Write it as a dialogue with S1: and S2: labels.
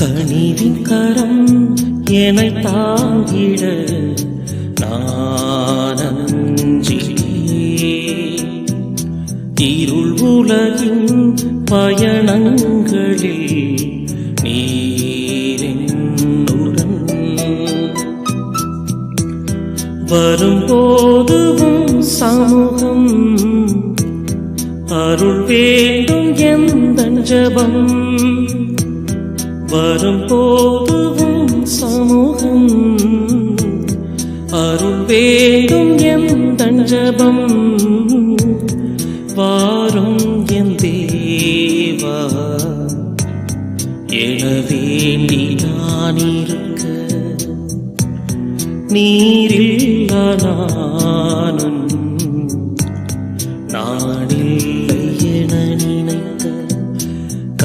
S1: கனிவின் கரம் என்னை தாங்கிட நானஞ்சிலே இருள் உலகின் பயணங்களில் நீரென்னுடன் வரும்போதுவும் சமூகம் அருள் வேண்டும் எந்த ஜபம். வரும் போதுவும் சமூகம் அருள் வேண்டும் எந்த ஜபம் வாரும் என் தேவா எனவே நான் இருக்க. நீரில் நானும் நானில்லை